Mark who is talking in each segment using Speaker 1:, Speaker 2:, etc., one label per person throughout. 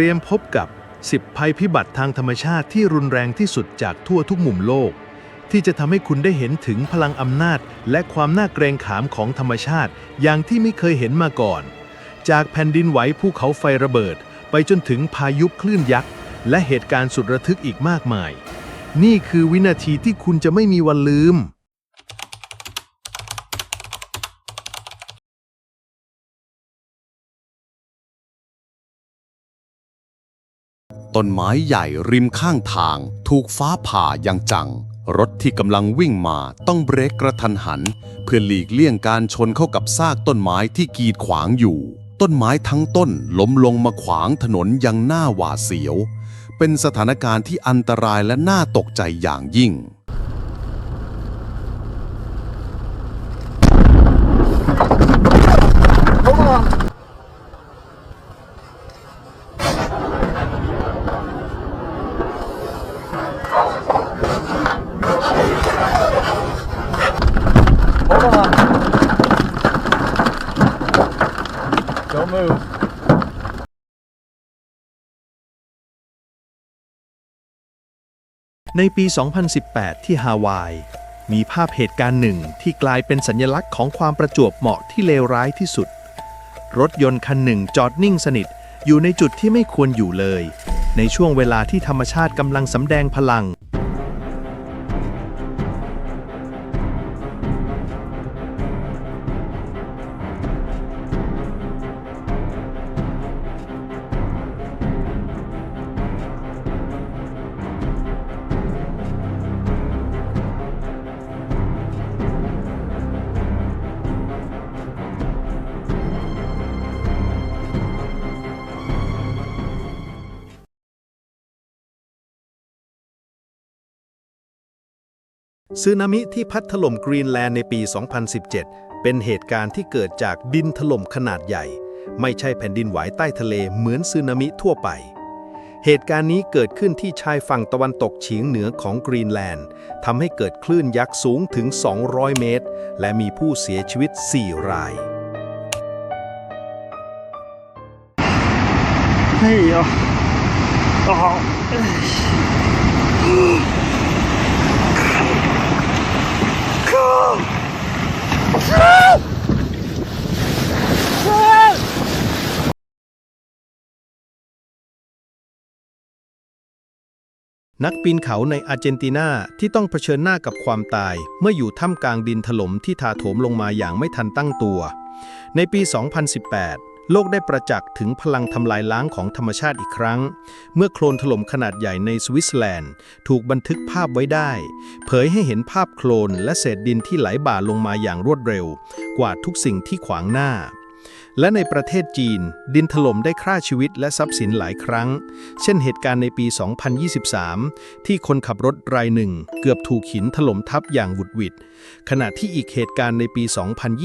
Speaker 1: ตรียมพบกับ 10 ภัยพิบัติทางธรรมชาติที่รุนแรงที่สุดจากทั่วทุกมุมโลก ที่จะทำให้คุณได้เห็นถึงพลังอำนาจ และความน่าเกรงขามของธรรมชาติ อย่างที่ไม่เคยเห็นมาก่อน จากแผ่นดินไหวภูเขาไฟระเบิด ไปจนถึงพายุคลื่นยักษ์ และเหตุการณ์สุดระทึกอีกมากมาย นี่คือวินาทีที่คุณจะไม่มีวันลืม
Speaker 2: ต้นไม้ใหญ่ริมข้างทาง ถูกฟ้าผ่าอย่างจัง รถที่กำลังวิ่งมาต้องเบรกกระทันหัน เพื่อหลีกเลี่ยงการชนเข้ากับซากต้นไม้ที่กีดขวางอยู่ ต้นไม้ทั้งต้นล้มลงมาขวางถนนอยังหน้าหวาดเสียว เป็นสถานการณ์ที่อันตรายและน่าตกใจอย่างยิ่ง
Speaker 1: ในปี 2018 ที่ฮาวาย มีภาพเหตุการณ์หนึ่งที่กลายเป็นสัญลักษณ์ของความประจวบเหมาะที่เลวร้ายที่สุด รถยนต์คันหนึ่งจอดนิ่งสนิทอยู่ในจุดที่ไม่ควรอยู่เลย ในช่วงเวลาที่ธรรมชาติกำลังสำแดงพลัง สึนามิที่พัดถล่มกรีนแลนด์ในปี 2017 เป็นเหตุการณ์ที่เกิดจากดินถล่มขนาดใหญ่ ไม่ใช่แผ่นดินไหวใต้ทะเลเหมือนสึนามิทั่วไป เหตุการณ์นี้เกิดขึ้นที่ชายฝั่งตะวันตกเฉียงเหนือของกรีนแลนด์ทำให้เกิดคลื่นยักษ์สูงถึง 200 เมตร และมีผู้เสียชีวิต 4 ราย
Speaker 3: Hey, uh, oh, Go!
Speaker 1: นักปีนเขาในอาร์เจนตินาที่ต้องเผชิญหน้ากับความตาย เมื่ออยู่ท่ามกลางดินถล่มที่ถาโถมลงมาอย่างไม่ทันตั้งตัว ในปี 2018 โลกได้ประจักษ์ถึงพลังทำลายล้างของธรรมชาติอีกครั้ง เมื่อโคลนถล่มขนาดใหญ่ในสวิตเซอร์แลนด์ ถูกบันทึกภาพไว้ได้ เผยให้เห็นภาพโคลนและเศษดินที่ไหลบ่าลงมาอย่างรวดเร็ว กว่าทุกสิ่งที่ขวางหน้า และในประเทศจีน ดินถล่มได้ฆ่าชีวิตและทรัพย์สินหลายครั้ง เช่นเหตุการณ์ในปี 2023 ที่คนขับรถรายหนึ่ง เกือบถูกหินถล่มทับอย่างหวุดหวิด ขณะที่อีกเหตุการณ์ในปี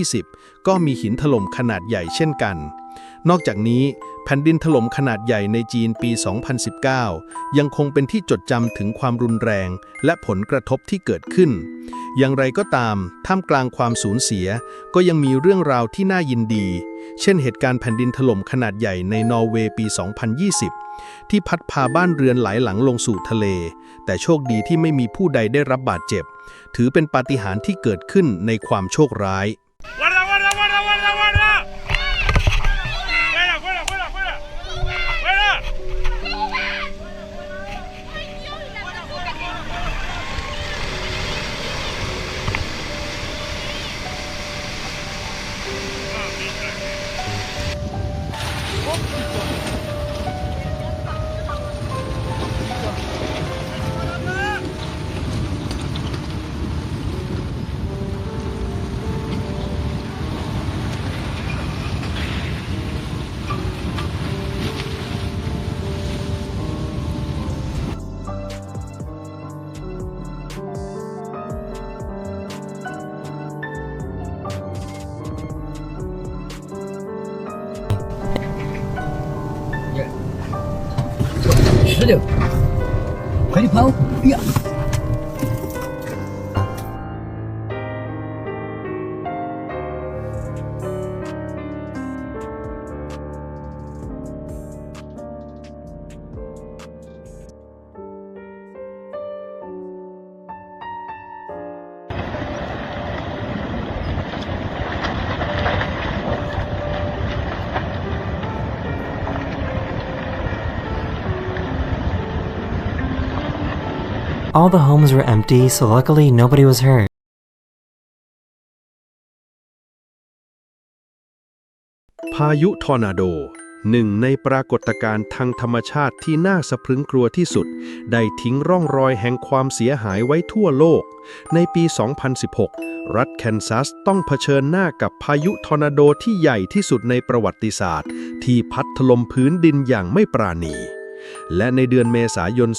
Speaker 1: 2020 ก็มีหินถล่มขนาดใหญ่เช่นกัน นอกจากนี้ แผ่นดินถล่มขนาดใหญ่ในจีนปี 2019 ยังคงเป็นที่จดจำถึงความรุนแรง และผลกระทบที่เกิดขึ้นอย่างไรก็ตาม ท่ามกลางความสูญเสีย ก็ยังมีเรื่องราวที่น่ายินดี เช่นเหตุการณ์แผ่นดินถล่มขนาดใหญ่ในนอร์เวย์ปี 2020 ที่พัดพาบ้านเรือนหลายหลังลงสู่ทะเล แต่โชคดีที่ไม่มีผู้ใดได้รับบาดเจ็บ ถือเป็นปาฏิหาริย์ที่เกิดขึ้นในความโชคร้าย
Speaker 4: 快跑！
Speaker 5: All the homes were empty, so luckily nobody was hurt.
Speaker 1: พายุทอร์นาโดหนึ่งในปรากฏการณ์ทางธรรมชาติที่น่าสะพรึงกลัวที่สุด ได้ทิ้งร่องรอยแห่งความเสียหายไว้ทั่วโลก ในปี 2016 รัฐแคนซัสต้องเผชิญหน้ากับพายุทอร์นาโดที่ใหญ่ที่สุดในประวัติศาสตร์ ที่พัดถล่มพื้นดินอย่างไม่ปราณี และในเดือนเมษายน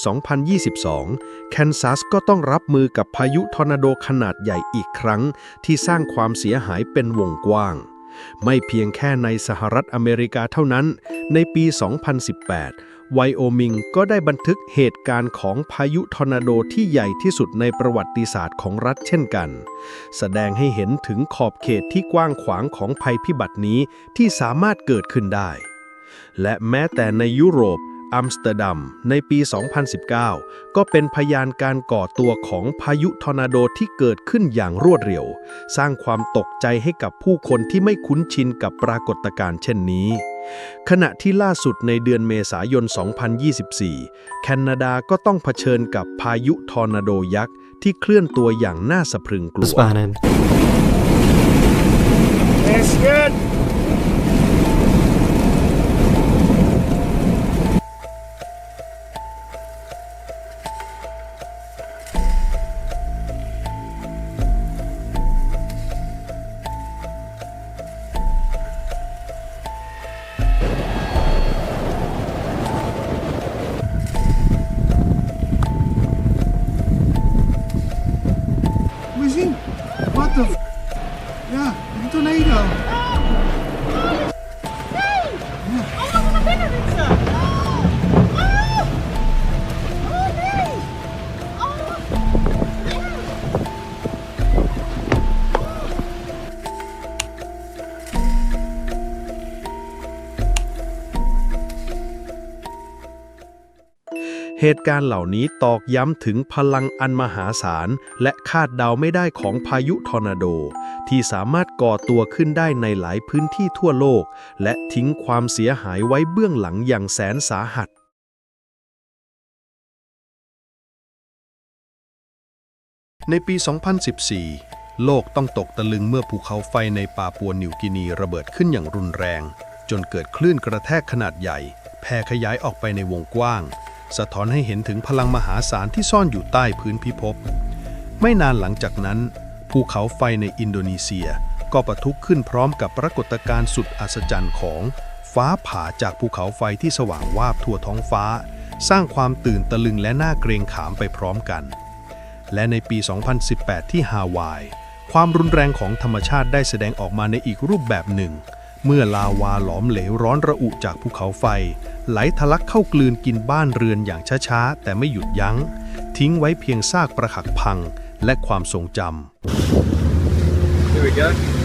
Speaker 1: 2022 แคนซัสก็ต้องรับมือกับพายุทอร์นาโดขนาดใหญ่อีกครั้ง ที่สร้างความเสียหายเป็นวงกว้าง ไม่เพียงแค่ในสหรัฐอเมริกาเท่านั้น ในปี 2018 ไวโอมิงก็ได้บันทึกเหตุการณ์ของพายุทอร์นาโดที่ใหญ่ที่สุดในประวัติศาสตร์ของรัฐเช่นกัน แสดงให้เห็นถึงขอบเขตที่กว้างขวางของภัยพิบัตินี้ที่สามารถเกิดขึ้นได้และแม้แต่ในยุโรป อัมสเตอร์ดัมในปี 2019 ก็เป็นพยานการก่อตัวของพายุทอร์นาโดที่เกิดขึ้นอย่างรวดเร็ว สร้างความตกใจให้กับผู้คนที่ไม่คุ้นชินกับปรากฏการณ์เช่นนี้ ขณะที่ล่าสุดในเดือนเมษายน 2024 แคนาดาก็ต้องเผชิญกับพายุทอร์นาโดยักษ์ที่เคลื่อนตัวอย่างน่าสะพรึงกลัว
Speaker 3: That's good.
Speaker 6: What the f- Yeah, tornado.
Speaker 1: – เหตุการณ์เหล่านี้ตอกย้ำถึงพลังอันมหาศาล และคาดเดาไม่ได้ของพายุทอร์นาโด ที่สามารถก่อตัวขึ้นได้ในหลายพื้นที่ทั่วโลก และทิ้งความเสียหายไว้เบื้องหลังอย่างแสนสาหัสในปี 2014 โลกต้องตกตะลึงเมื่อภูเขาไฟในปาปัวนิวกินีระเบิดขึ้นอย่างรุนแรง จนเกิดคลื่นกระแทกขนาดใหญ่ แผ่ขยายออกไปในวงกว้าง สะท้อนให้เห็นถึงพลังมหาศาลที่ซ่อนอยู่ใต้พื้นพิภพ ไม่นานหลังจากนั้น ภูเขาไฟในอินโดนีเซียก็ปะทุขึ้นพร้อมกับปรากฏการณ์สุดอัศจรรย์ของฟ้าผ่าจากภูเขาไฟที่สว่างวาบทั่วท้องฟ้า สร้างความตื่นตะลึงและน่าเกรงขามไปพร้อมกัน และในปี 2018 ที่ฮาวาย ความรุนแรงของธรรมชาติได้แสดงออกมาในอีกรูปแบบหนึ่ง เมื่อลาวาหลอมเหลวร้อนระอุจากภูเขาไฟ ไหลทะลักเข้ากลืนกินบ้านเรือนอย่างช้าๆ แต่ไม่หยุดยัง้ง ทิ้งไว้เพียงซากประหักพังและความทรงจำ
Speaker 3: Here we go.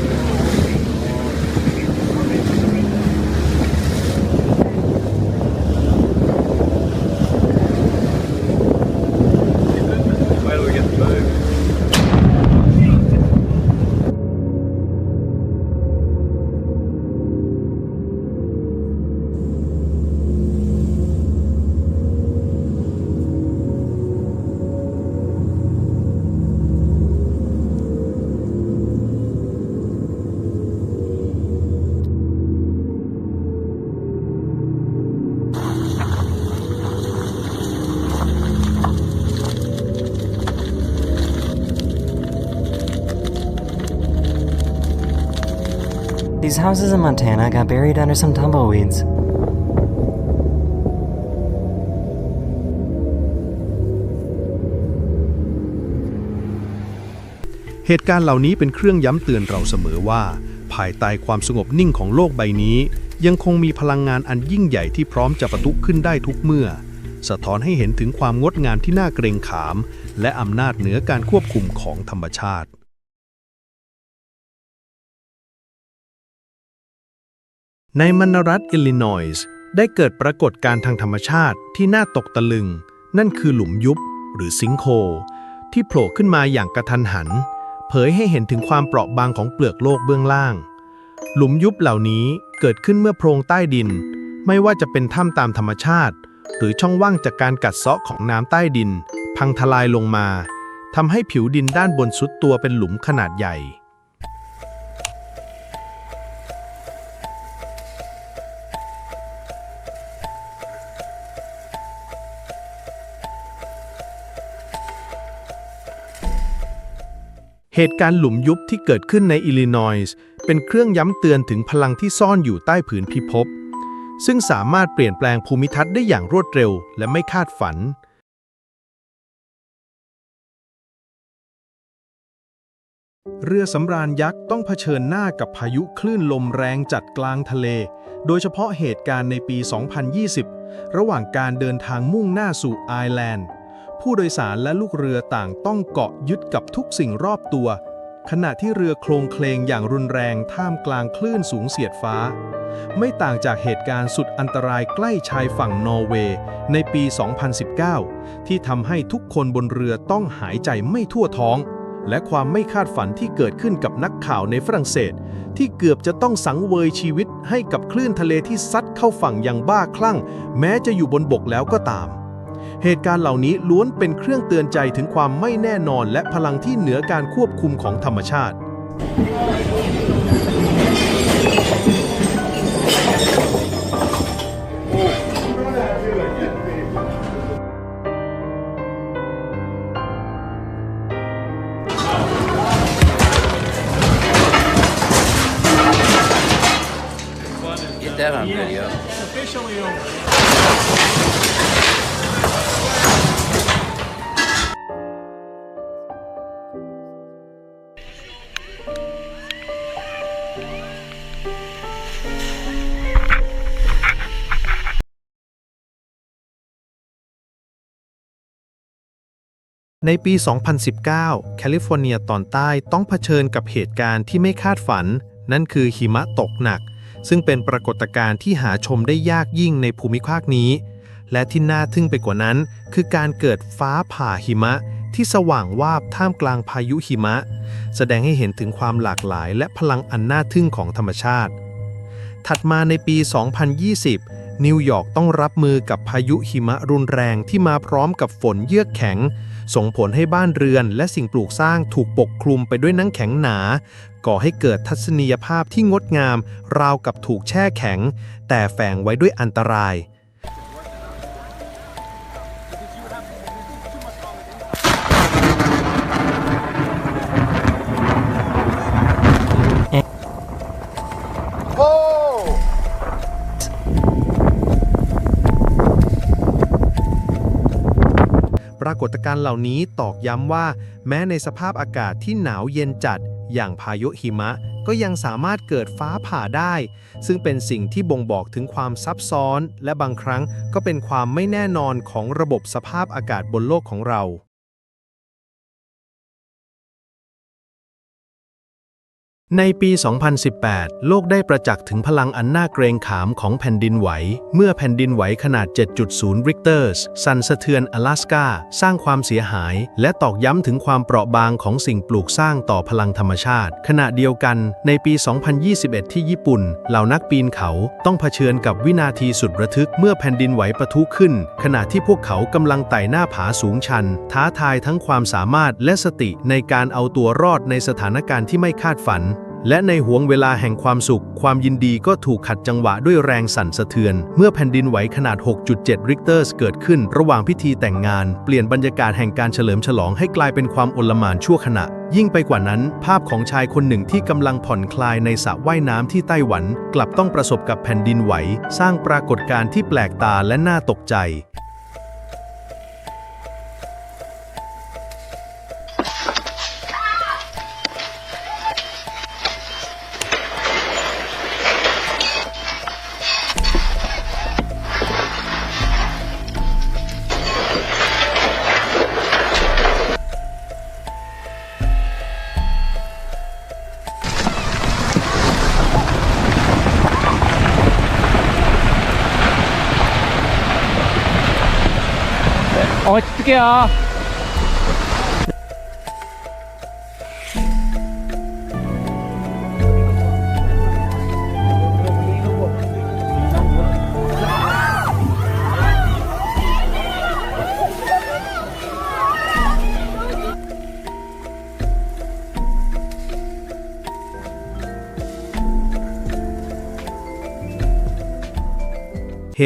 Speaker 5: These houses in Montana got buried under some tumbleweeds.
Speaker 1: เหตุการณ์เหล่านี้เป็นเครื่องย้ำเตือนเราเสมอว่า ภายใต้ความสงบนิ่งของโลกใบนี้ ยังคงมีพลังงานอันยิ่งใหญ่ที่พร้อมจะประทุขึ้นได้ทุกเมื่อ สะท้อนให้เห็นถึงความงดงามที่น่าเกรงขาม และอำนาจเหนือการควบคุมของธรรมชาติ ในมณรัฐอิลลินอยส์ได้เกิดปรากฏการณ์ทางธรรมชาติที่น่าตกตะลึง นั่นคือหลุมยุบหรือซิงโค ที่โผล่ขึ้นมาอย่างกระทันหัน เผยให้เห็นถึงความเปราะบางของเปลือกโลกเบื้องล่าง หลุมยุบเหล่านี้เกิดขึ้นเมื่อโพรงใต้ดิน ไม่ว่าจะเป็นถ้ำตามธรรมชาติ หรือช่องว่างจากการกัดเซาะของน้ำใต้ดิน พังทลายลงมาทำให้ผิวดินด้านบนสุดตัวเป็นหลุมขนาดใหญ่ เหตุการณ์หลุมยุบที่เกิดขึ้นในอิลลินอยส์เป็นเครื่องย้ำเตือนถึงพลังที่ซ่อนอยู่ใต้ผืนพิภพ ซึ่งสามารถเปลี่ยนแปลงภูมิทัศน์ได้อย่างรวดเร็วและไม่คาดฝัน เรือสำราญยักษ์ต้องเผชิญหน้ากับพายุคลื่นลมแรงจัดกลางทะเล โดยเฉพาะเหตุการณ์ในปี 2020 ระหว่างการเดินทางมุ่งหน้าสู่ไอร์แลนด์ ผู้โดยสารและลูกเรือต่างต้องเกาะยึดกับทุกสิ่งรอบตัว ขณะที่เรือโคลงเคลงอย่างรุนแรงท่ามกลางคลื่นสูงเสียดฟ้า ไม่ต่างจากเหตุการณ์สุดอันตรายใกล้ชายฝั่งนอร์เวย์ในปี 2019 ที่ทำให้ทุกคนบนเรือต้องหายใจไม่ทั่วท้อง และความไม่คาดฝันที่เกิดขึ้นกับนักข่าวในฝรั่งเศส ที่เกือบจะต้องสังเวยชีวิตให้กับคลื่นทะเลที่ซัดเข้าฝั่งอย่างบ้าคลั่ง แม้จะอยู่บนบกแล้วก็ตาม เหตุการณ์เหล่านี้ล้วนเป็นเครื่องเตือนใจถึงความไม่แน่นอนและพลังที่เหนือการควบคุมของธรรมชาติ ในปี 2019 แคลิฟอร์เนียตอนใต้ต้องเผชิญกับเหตุการณ์ที่ไม่คาดฝัน นั่นคือหิมะตกหนัก ซึ่งเป็นปรากฏการณ์ที่หาชมได้ยากยิ่งในภูมิภาคนี้ และที่น่าทึ่งไปกว่านั้น คือการเกิดฟ้าผ่าหิมะที่สว่างวาบท่ามกลางพายุหิมะ แสดงให้เห็นถึงความหลากหลายและพลังอันน่าทึ่งของธรรมชาติ ถัดมาในปี 2020 นิวยอร์กต้องรับมือกับพายุหิมะรุนแรงที่มาพร้อมกับฝนเยือกแข็ง ส่งผลให้บ้านเรือนและสิ่งปลูกสร้างถูกปกคลุมไปด้วยน้ำแข็งหนา ก่อให้เกิดทัศนียภาพที่งดงาม ราวกับถูกแช่แข็ง แต่แฝงไว้ด้วยอันตรายากฏการณ์เหล่านี้ตอกย้ำว่า แม้ในสภาพอากาศที่หนาวเย็นจัด อย่างพายุหิมะก็ยังสามารถเกิดฟ้าผ่าได้ ซึ่งเป็นสิ่งที่บ่งบอกถึงความซับซ้อน และบางครั้งก็เป็นความไม่แน่นอนของระบบสภาพอากาศบนโลกของเรา ในปี 2018 โลกได้ประจักษ์ถึงพลังอันน่าเกรงขามของแผ่นดินไหว เมื่อแผ่นดินไหวขนาด 7.0 ริกเตอร์สสั่นสะเทือนอลาสกาสร้างความเสียหาย และตอกย้ำถึงความเปราะบางของสิ่งปลูกสร้างต่อพลังธรรมชาติ ขณะเดียวกัน ในปี 2021 ที่ญี่ปุ่น เหล่านักปีนเขาต้องเผชิญกับวินาทีสุดระทึก เมื่อแผ่นดินไหวปะทุขึ้น ขณะที่พวกเขากำลังไต่หน้าผาสูงชัน ท้าทายทั้งความสามารถและสติในการเอาตัวรอดในสถานการณ์ที่ไม่คาดฝัน และในห่วงเวลาแห่งความสุข ความยินดีก็ถูกขัดจังหวะด้วยแรงสั่นสะเทือน เมื่อแผ่นดินไหวขนาด 6.7 ริกเตอร์เกิดขึ้นระหว่างพิธีแต่งงาน เปลี่ยนบรรยากาศแห่งการเฉลิมฉลองให้กลายเป็นความโอลหม่านชั่วขณะ ยิ่งไปกว่านั้น ภาพของชายคนหนึ่งที่กำลังผ่อนคลายในสระว่ายน้ำที่ไต้หวัน กลับต้องประสบกับแผ่นดินไหว สร้างปรากฏการณ์ที่แปลกตาและน่าตกใจ
Speaker 4: ਪਹੁੰਚ ਗਿਆ।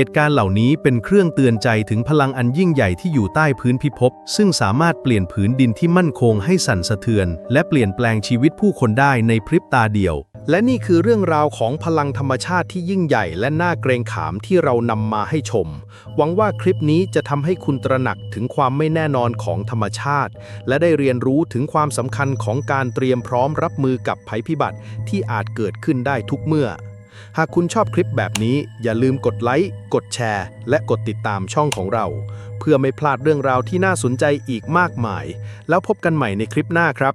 Speaker 1: ตุการณ์เหล่านี้เป็นเครื่องเตือนใจถึงพลังอันยิ่งใหญ่ที่อยู่ใต้พื้นพิภพซึ่งสามารถเปลี่ยนผืนดินที่มั่นคงให้สั่นสะเทือน และเปลี่ยนแปลงชีวิตผู้คนได้ในพริบตาเดียว และนี่คือเรื่องราวของพลังธรรมชาติที่ยิ่งใหญ่และน่าเกรงขามที่เรานำมาให้ชม หวังว่าคลิปนี้จะทำให้คุณตระหนักถึงความไม่แน่นอนของธรรมชาติ และได้เรียนรู้ถึงความสำคัญของการเตรียมพร้อมรับมือกับภัยพิบัติที่อาจเกิดขึ้นได้ทุกเมื่อ หากคุณชอบคลิปแบบนี้อย่าลืมกดไลค์ กดแชร์ และกดติดตามช่องของเรา เพื่อไม่พลาดเรื่องราวที่น่าสนใจอีกมากมาย แล้วพบกันใหม่ในคลิปหน้าครับ